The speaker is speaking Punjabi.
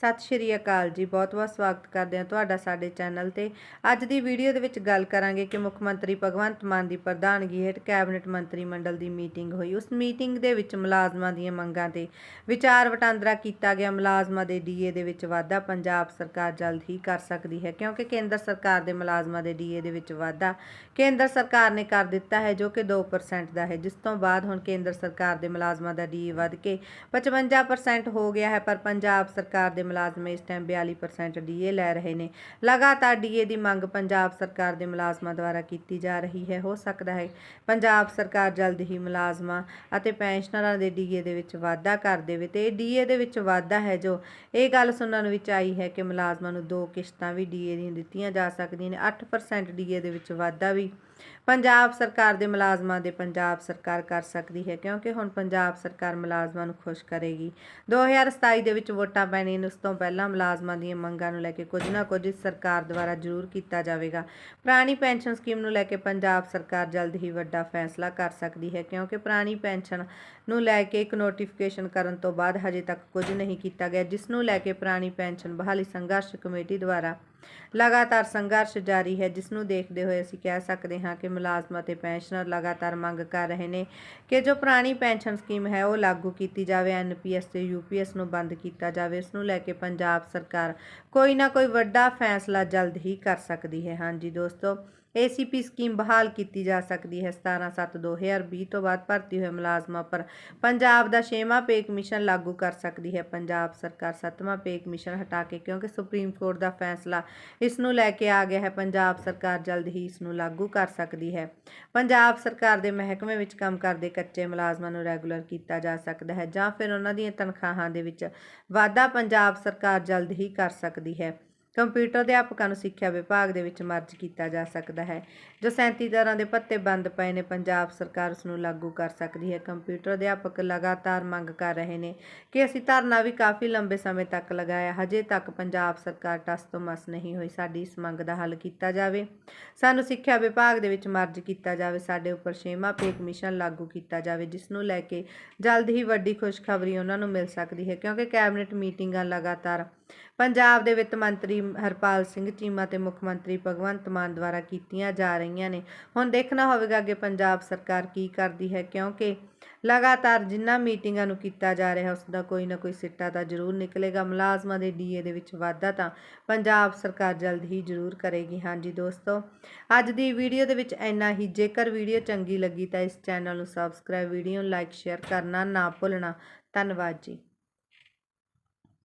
ਸਤਿ ਸ਼੍ਰੀ ਅਕਾਲ ਜੀ ਬਹੁਤ-ਬਹੁਤ ਸਵਾਗਤ ਕਰਦੇ ਹਾਂ ਤੁਹਾਡਾ ਸਾਡੇ ਚੈਨਲ ਤੇ। ਅੱਜ ਦੀ ਵੀਡੀਓ ਦੇ ਵਿੱਚ ਗੱਲ ਕਰਾਂਗੇ ਕਿ ਮੁੱਖ ਮੰਤਰੀ ਭਗਵੰਤ ਮਾਨ ਦੀ ਪ੍ਰਧਾਨਗੀ ਹੇਠ ਕੈਬਨਿਟ ਮੰਤਰੀ ਮੰਡਲ ਦੀ ਮੀਟਿੰਗ ਹੋਈ। ਉਸ ਮੀਟਿੰਗ ਦੇ ਵਿੱਚ ਮੁਲਾਜ਼ਮਾਂ ਦੀਆਂ ਮੰਗਾਂ ਤੇ ਵਿਚਾਰ ਵਟਾਂਦਰਾ ਕੀਤਾ ਗਿਆ। ਮੁਲਾਜ਼ਮਾਂ ਦੇ ਡੀਏ ਦੇ ਵਿੱਚ ਵਾਧਾ, ਪੰਜਾਬ ਸਰਕਾਰ ਜਲਦ ਹੀ ਕਰ ਸਕਦੀ ਹੈ, ਕਿਉਂਕਿ ਕੇਂਦਰ ਸਰਕਾਰ ਦੇ ਮੁਲਾਜ਼ਮਾਂ ਦੇ ਡੀਏ ਦੇ ਵਿੱਚ ਵਾਧਾ ਕੇਂਦਰ ਸਰਕਾਰ ਨੇ ਕਰ ਦਿੱਤਾ ਹੈ, ਜੋ ਕਿ 2% ਦਾ ਹੈ। ਜਿਸ ਤੋਂ ਬਾਅਦ ਹੁਣ ਕੇਂਦਰ ਸਰਕਾਰ ਦੇ ਮੁਲਾਜ਼ਮਾਂ ਦਾ ਡੀਏ ਵੱਧ ਕੇ 55% ਹੋ ਗਿਆ ਹੈ, ਪਰ ਪੰਜਾਬ ਸਰਕਾਰ ਦੇ ਮੁਲਾਜ਼ਮ ਇਸ ਟਾਈਮ 42% ਡੀਏ ਲੈ ਰਹੇ ਨੇ। ਲਗਾਤਾਰ ਡੀਏ ਦੀ ਮੰਗ ਪੰਜਾਬ ਸਰਕਾਰ ਦੇ ਮੁਲਾਜ਼ਮਾਂ ਦੁਆਰਾ ਕੀਤੀ ਜਾ ਰਹੀ ਹੈ। ਹੋ ਸਕਦਾ ਹੈ ਪੰਜਾਬ ਸਰਕਾਰ ਜਲਦ ਹੀ ਮੁਲਾਜ਼ਮਾਂ ਅਤੇ ਪੈਨਸ਼ਨਰਾਂ ਦੇ ਡੀਏ ਦੇ ਵਿੱਚ ਵਾਧਾ ਕਰ ਦੇਵੇ ਤੇ ਇਹ ਡੀਏ ਦੇ ਵਿੱਚ ਵਾਧਾ ਹੈ ਜੋ ਇਹ ਗੱਲ ਸੁਣਨ ਵਿੱਚ ਆਈ ਹੈ ਕਿ ਮੁਲਾਜ਼ਮਾਂ ਨੂੰ ਦੋ ਕਿਸ਼ਤਾਂ ਵੀ ਡੀਏ ਦੀਆਂ ਦਿੱਤੀਆਂ ਜਾ ਸਕਦੀਆਂ ਨੇ। 8% ਡੀਏ ਦੇ ਵਿੱਚ ਵਾਧਾ ਵੀ ਪੰਜਾਬ ਸਰਕਾਰ ਦੇ ਮੁਲਾਜ਼ਮਾਂ ਦੇ ਪੰਜਾਬ ਸਰਕਾਰ ਕਰ ਸਕਦੀ ਹੈ ਕਿਉਂਕਿ ਹੁਣ ਪੰਜਾਬ ਸਰਕਾਰ ਮੁਲਾਜ਼ਮਾਂ ਨੂੰ ਖੁਸ਼ ਕਰੇਗੀ। 2027 ਦੇ ਵਿੱਚ ਵੋਟਾਂ ਪੈਣੀਆਂ ਨੇ, ਉਸ ਤੋਂ ਪਹਿਲਾਂ ਮੁਲਾਜ਼ਮਾਂ ਦੀਆਂ ਮੰਗਾਂ ਨੂੰ ਲੈ ਕੇ ਕੁਝ ਨਾ ਕੁਝ ਸਰਕਾਰ ਦੁਆਰਾ ਜ਼ਰੂਰ ਕੀਤਾ ਜਾਵੇਗਾ। ਪੁਰਾਣੀ ਪੈਨਸ਼ਨ ਸਕੀਮ ਨੂੰ ਲੈ ਕੇ ਪੰਜਾਬ ਸਰਕਾਰ ਜਲਦ ਹੀ ਵੱਡਾ ਫੈਸਲਾ ਕਰ ਸਕਦੀ ਹੈ, ਕਿਉਂਕਿ ਪੁਰਾਣੀ ਪੈਨਸ਼ਨ ਨੂੰ ਲੈ ਕੇ ਇੱਕ ਨੋਟੀਫਿਕੇਸ਼ਨ ਕਰਨ ਤੋਂ ਬਾਅਦ ਹਜੇ ਤੱਕ ਕੁਝ ਨਹੀਂ ਕੀਤਾ ਗਿਆ, ਜਿਸ ਨੂੰ ਲੈ ਕੇ ਪੁਰਾਣੀ ਪੈਨਸ਼ਨ ਬਹਾਲੀ ਸੰਘਰਸ਼ ਕਮੇਟੀ ਦੁਆਰਾ ਲਗਾਤਾਰ ਸੰਘਰਸ਼ ਜਾਰੀ ਹੈ, ਜਿਸ ਨੂੰ ਦੇਖਦੇ ਹੋਏ ਅਸੀਂ ਕਹਿ ਸਕਦੇ ਹਾਂ ਕਿ ਮੁਲਾਜ਼ਮ ਅਤੇ ਪੈਨਸ਼ਨਰ ਲਗਾਤਾਰ ਮੰਗ ਕਰ ਰਹੇ ਨੇ ਕਿ ਜੋ ਪੁਰਾਣੀ ਪੈਨਸ਼ਨ ਸਕੀਮ ਹੈ, ਉਹ ਲਾਗੂ ਕੀਤੀ ਜਾਵੇ ਐਨਪੀਐਸ ਤੇ ਯੂਪੀਐਸ ਨੂੰ ਬੰਦ ਕੀਤਾ ਜਾਵੇ। ਇਸ ਨੂੰ ਲੈ ਕੇ ਪੰਜਾਬ ਸਰਕਾਰ ਕੋਈ ਨਾ ਕੋਈ ਵੱਡਾ ਫੈਸਲਾ ਜਲਦ ਹੀ ਕਰ ਸਕਦੀ ਹੈ। ਹਾਂਜੀ ਦੋਸਤੋ ਏਸੀਪੀ ਸਕੀਮ ਬਹਾਲ ਕੀਤੀ ਜਾ ਸਕਦੀ ਹੈ। 17/7/2020 ਤੋਂ ਬਾਅਦ ਭਰਤੀ ਹੋਏ ਮੁਲਾਜ਼ਮਾਂ ਪਰ ਪੰਜਾਬ ਦਾ 6ਵਾਂ ਪੇ ਕਮਿਸ਼ਨ ਲਾਗੂ ਕਰ ਸਕਦੀ ਹੈ। ਪੰਜਾਬ ਸਰਕਾਰ 7ਵਾਂ ਪੇ ਕਮਿਸ਼ਨ ਹਟਾ ਕੇ ਕਿਉਂਕਿ ਸੁਪਰੀਮ ਕੋਰਟ ਦਾ ਫੈਸਲਾ ਇਸ ਨੂੰ ਲੈ ਕੇ ਆ ਗਿਆ ਹੈ, ਪੰਜਾਬ ਸਰਕਾਰ ਜਲਦ ਹੀ ਇਸ ਨੂੰ ਲਾਗੂ ਕਰ ਸਕਦੀ ਹੈ। ਪੰਜਾਬ ਸਰਕਾਰ ਦੇ ਮਹਿਕਮੇ ਵਿੱਚ ਕੰਮ ਕਰਦੇ ਕੱਚੇ ਮੁਲਾਜ਼ਮਾਂ ਨੂੰ ਰੈਗੂਲਰ ਕੀਤਾ ਜਾ ਸਕਦਾ ਹੈ ਜਾਂ ਫਿਰ ਉਹਨਾਂ ਦੀਆਂ ਤਨਖਾਹਾਂ ਦੇ ਵਿੱਚ ਵਾਧਾ ਪੰਜਾਬ ਸਰਕਾਰ ਜਲਦ ਹੀ ਕਰ ਸਕਦੀ ਹੈ। ਕੰਪਿਊਟਰ ਅਧਿਆਪਕਾਂ ਨੂੰ ਸਿੱਖਿਆ ਵਿਭਾਗ ਦੇ ਵਿੱਚ ਮਰਜ ਕੀਤਾ ਜਾ ਸਕਦਾ ਹੈ। ਜੋ 37 ਤਰ੍ਹਾਂ ਦੇ ਪੱਤੇ ਬੰਦ ਪਏ ਨੇ, ਪੰਜਾਬ ਸਰਕਾਰ ਉਸ ਨੂੰ ਲਾਗੂ ਕਰ ਸਕਦੀ ਹੈ। ਕੰਪਿਊਟਰ ਅਧਿਆਪਕ ਲਗਾਤਾਰ ਮੰਗ ਕਰ ਰਹੇ ਨੇ ਕਿ ਅਸੀਂ ਧਰਨਾ ਵੀ ਕਾਫੀ ਲੰਬੇ ਸਮੇਂ ਤੱਕ ਲਗਾਇਆ। ਹਜੇ ਤੱਕ ਪੰਜਾਬ ਸਰਕਾਰ ਟਸ ਤੋਂ ਮਸ ਨਹੀਂ ਹੋਈ। ਸਾਡੀ ਇਸ ਮੰਗ ਦਾ ਹੱਲ ਕੀਤਾ ਜਾਵੇ। ਸਾਨੂੰ ਸਿੱਖਿਆ ਵਿਭਾਗ ਦੇ ਵਿੱਚ ਮਰਜ ਕੀਤਾ ਜਾਵੇ। ਸਾਡੇ ਉੱਪਰ ਛੇਵਾਂ ਪੇ ਕਮਿਸ਼ਨ ਲਾਗੂ ਕੀਤਾ ਜਾਵੇ, ਜਿਸ ਨੂੰ ਲੈ ਕੇ ਜਲਦ ਹੀ ਵੱਡੀ ਖੁਸ਼ਖਬਰੀ ਉਹਨਾਂ ਨੂੰ ਮਿਲ ਸਕਦੀ ਹੈ। ਕਿਉਂਕਿ ਕੈਬਨਿਟ ਮੀਟਿੰਗਾਂ ਲਗਾਤਾਰ ਪੰਜਾਬ ਦੇ ਵਿੱਤ ਮੰਤਰੀ ਹਰਪਾਲ ਸਿੰਘ ਚੀਮਾ ਤੇ ਮੁੱਖ ਮੰਤਰੀ ਭਗਵੰਤ ਮਾਨ ਦੁਆਰਾ ਕੀਤੀਆਂ ਜਾ ਰਹੀਆਂ ਨੇ। ਹੁਣ ਦੇਖਣਾ ਹੋਵੇਗਾ ਅੱਗੇ ਪੰਜਾਬ ਸਰਕਾਰ ਕੀ ਕਰਦੀ ਹੈ, ਕਿਉਂਕਿ ਲਗਾਤਾਰ ਜਿੰਨਾ ਮੀਟਿੰਗਾਂ ਨੂੰ ਕੀਤਾ ਜਾ ਰਿਹਾ ਉਸ ਦਾ ਕੋਈ ਨਾ ਕੋਈ ਸਿੱਟਾ ਤਾਂ ਜ਼ਰੂਰ ਨਿਕਲੇਗਾ। ਮੁਲਾਜ਼ਮਾਂ ਦੇ ਡੀਏ ਦੇ ਵਿੱਚ ਵਾਧਾ ਤਾਂ ਪੰਜਾਬ ਸਰਕਾਰ ਜਲਦ ਹੀ ਜ਼ਰੂਰ ਕਰੇਗੀ। ਹਾਂਜੀ ਦੋਸਤੋ, ਅੱਜ ਦੀ ਵੀਡੀਓ ਦੇ ਵਿੱਚ ਇੰਨਾ ਹੀ। ਜੇਕਰ ਵੀਡੀਓ ਚੰਗੀ ਲੱਗੀ ਤਾਂ ਇਸ ਚੈਨਲ ਨੂੰ ਸਬਸਕ੍ਰਾਈਬ, ਵੀਡੀਓ ਨੂੰ ਲਾਈਕ, ਸ਼ੇਅਰ ਕਰਨਾ ਨਾ ਭੁੱਲਣਾ। ਧੰਨਵਾਦ ਜੀ।